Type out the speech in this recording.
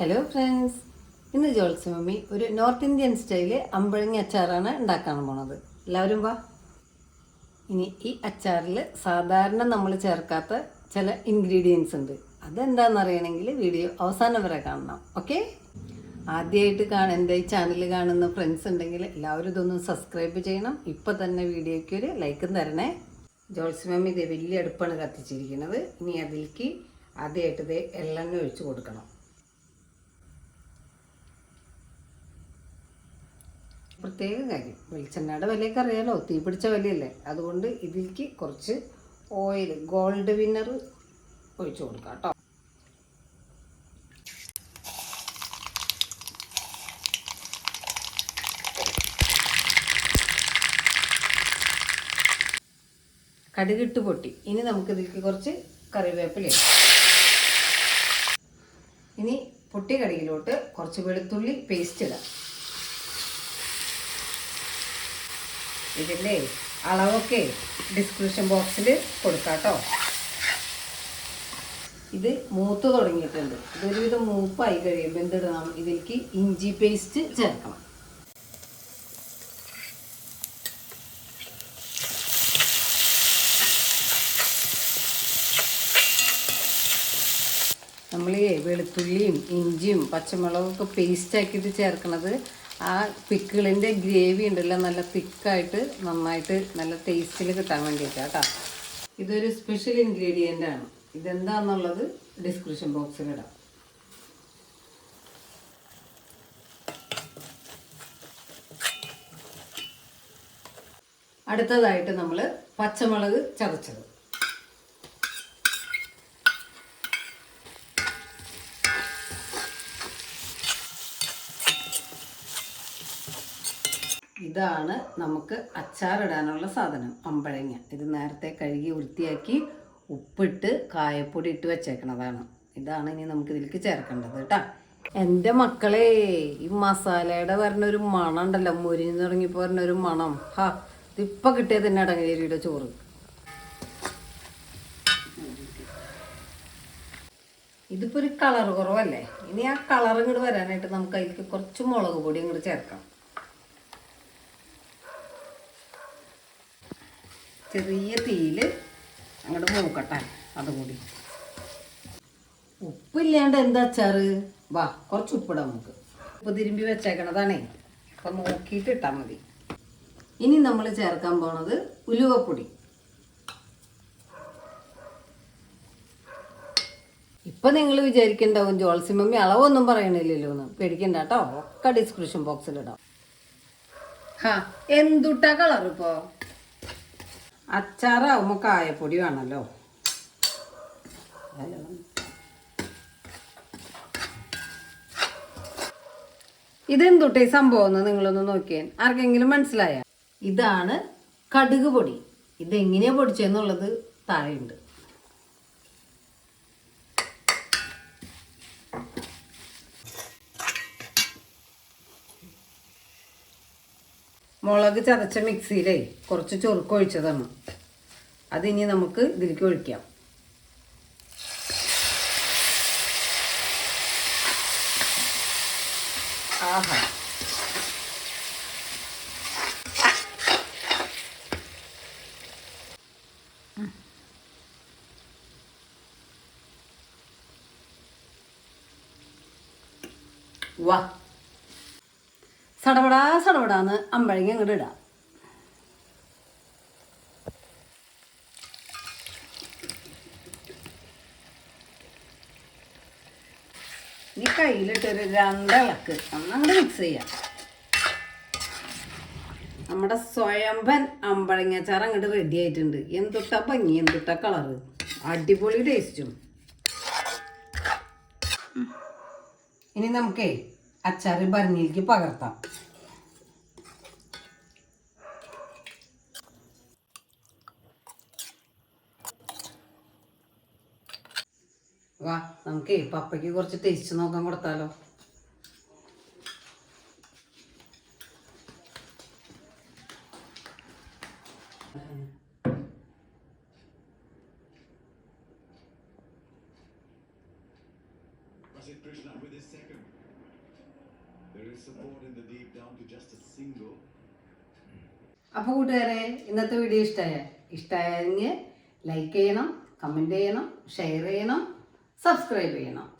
Hello friends ഇന്ന് Jols mummy ഒരു north Indian style അമ്പഴങ്ങി അച്ചാറാണ് ഉണ്ടാക്കാൻ പോണത്. എല്ലാവരും വാ. ഇനി ഈ അച്ചാറിൽ സാധാരണ നമ്മൾ ചേർക്കാത്ത ചില ഇൻഗ്രീഡിയൻസ് ഉണ്ട്. അതെന്താണെന്ന് അറിയണമെങ്കിൽ വീഡിയോ അവസാനം വരെ കാണണം. ഓക്കെ ആദ്യമായിട്ട് കാണ എന്റെ ഈ ചാനൽ കാണുന്ന ഫ്രണ്ട്സ് ഉണ്ടെങ്കിൽ എല്ലാവരും ഇതൊന്ന് സബ്സ്ക്രൈബ് ചെയ്യണം. ഇപ്പം തന്നെ വീഡിയോയ്ക്ക് ഒരു ലൈക്കും തരണേ. മമ്മി ഇത് വലിയ അടുപ്പാണ് കത്തിച്ചിരിക്കുന്നത്. ഇനി അതിലേക്ക് ആദ്യമായിട്ട് ഇത് എള്ളെണ്ണ ഒഴിച്ച് കൊടുക്കണം. പ്രത്യേക കാര്യം. വെളിച്ചെണ്ണയുടെ വിലയൊക്കെ അറിയാലോ? തീ പിടിച്ച വിലയല്ലേ? അതുകൊണ്ട് ഇതിലേക്ക് കുറച്ച് ഓയിൽ ഗോൾഡ് വിന്നർ ഒഴിച്ചു കൊടുക്കാം കേട്ടോ. കടുകിട്ട് പൊട്ടി. ഇനി നമുക്ക് ഇതിലേക്ക് കുറച്ച് കറിവേപ്പില. ഇനി പൊട്ടിയ കടുകിലോട്ട് കുറച്ച് വെളുത്തുള്ളി പേസ്റ്റ് ഇടാം. ഇതിന്റെ അളവൊക്കെ ഡിസ്ക്രിപ്ഷൻ ബോക്സിൽ കൊടുക്കാട്ടോ. ഇത് മൂത്ത് തുടങ്ങിയിട്ടുണ്ട്. ഇതൊരുവിധം മൂപ്പായി കഴിയുമ്പോൾ എന്തിടണം? ഇതിലേക്ക് ഇഞ്ചി പേസ്റ്റ് ചേർക്കണം. നമ്മൾ വെളുത്തുള്ളിയും ഇഞ്ചിയും പച്ചമുളകും ഒക്കെ പേസ്റ്റ് ആക്കിയിട്ട് ചേർക്കണത് ആ പിക്കിളിന്റെ ഗ്രേവി ഉണ്ടല്ലോ നല്ല തിക്കായിട്ട് നന്നായിട്ട് നല്ല ടേസ്റ്റിൽ കിട്ടാൻ വേണ്ടിയിട്ടാണ് കേട്ടോ. ഇതൊരു സ്പെഷ്യൽ ഇൻഗ്രീഡിയന്റ് ആണ്. ഇതെന്താണെന്നുള്ളത് ഡിസ്ക്രിപ്ഷൻ ബോക്സിൽ ഇടാം. അടുത്തതായിട്ട് നമ്മൾ പച്ചമുളക് ചതച്ചത്. ഇതാണ് നമുക്ക് അച്ചാറിടാനുള്ള സാധനം അമ്പഴങ്ങ. ഇത് നേരത്തെ കഴുകി വൃത്തിയാക്കി ഉപ്പിട്ട് കായപ്പൊടി ഇട്ട് വെച്ചേക്കണതാണ്. ഇതാണ് ഇനി നമുക്ക് ഇതിലേക്ക് ചേർക്കേണ്ടത് കേട്ടോ. എന്റെ മക്കളെ ഈ മസാലയുടെ പറഞ്ഞൊരു മണം ഉണ്ടല്ലോ മുരിഞ്ഞു തുടങ്ങിയപ്പോൾ പറഞ്ഞൊരു മണം. ഹാ ഇതിപ്പോൾ കിട്ടിയത് തന്നെ അടങ്ങേരിയുടെ ചോറ്. ഇതിപ്പോൾ ഒരു കളർ കുറവല്ലേ? ഇനി ആ കളർ ഇങ്ങോട്ട് വരാനായിട്ട് നമുക്ക് അതിലേക്ക് കുറച്ച് മുളക് പൊടി ഇങ്ങോട്ട് ചേർക്കാം. ചെറിയ തീയിൽ അങ്ങോട്ട് മൂക്കട്ടെ അതും കൂടി ഉപ്പില്ലാണ്ട് എന്താ അച്ചാറ്? വാ കുറച്ച് ഉപ്പിടാം നമുക്ക്. ഉപ്പ് തിരുമ്പി വെച്ചേക്കണതാണേ. അപ്പം നോക്കിയിട്ട് ഇട്ടാൽ മതി. ഇനി നമ്മൾ ചേർക്കാൻ പോണത് ഉലുവപ്പൊടി. ഇപ്പം നിങ്ങൾ വിചാരിക്കണ്ടാവും ജോൾസിമമ്മി അളവൊന്നും പറയണില്ലല്ലോ എന്ന്. പേടിക്കണ്ട കേട്ടോ ഒക്കെ ഡിസ്ക്രിപ്ഷൻ ബോക്സിലിടാം. ഹാ എന്തുട്ടാ കളർ ഇപ്പോൾ അച്ചാറാവുമ്പോൾ കായപ്പൊടി വേണമല്ലോ. ഇതെന്തുട്ടെ സംഭവം എന്ന് നിങ്ങളൊന്ന് നോക്കിയാൽ ആർക്കെങ്കിലും മനസ്സിലായ? ഇതാണ് കടുക് പൊടി. ഇതെങ്ങനെയാ പൊടിച്ചെന്നുള്ളത് താഴെയുണ്ട്. മുളക് ചതച്ച മിക്സിയിലേ കുറച്ച് ചൊറുക്ക് ഒഴിച്ചതാണ്. അതിനി നമുക്ക് ഇതിലേക്ക് ഒഴിക്കാം. ആഹാ. വാ. സടപടാ സടപടാന്ന് അമ്പഴങ്ങി അങ്ങോട്ട് ഇടാം. ഈ കയ്യിലിട്ടൊരു രണ്ടിളക്ക് അങ്ങോട്ട് മിക്സ് ചെയ്യാം. നമ്മുടെ സ്വയംഭൻ അമ്പഴങ്ങാച്ചാർ അങ്ങോട്ട് റെഡി ആയിട്ടുണ്ട്. എന്തുട്ട ഭംഗി എന്തുട്ട കളറ് അടിപൊളി ടേസ്റ്റും ഇനി നമുക്കേ അച്ചാറ് ഭരണിയിലേക്ക് പകർത്താം വാ നമുക്ക് പപ്പയ്ക്ക് കുറച്ച് ടേസ്റ്റ് നോക്കാൻ കൊടുത്താലോ Krishna with his second. അപ്പോൾ കൂട്ടുകാരെ ഇന്നത്തെ വീഡിയോ ഇഷ്ടമായ ഇഷ്ടമായെങ്കിൽ ലൈക്ക് ചെയ്യണം കമന്റ് ചെയ്യണം ഷെയർ ചെയ്യണം സബ്സ്ക്രൈബ് ചെയ്യണം.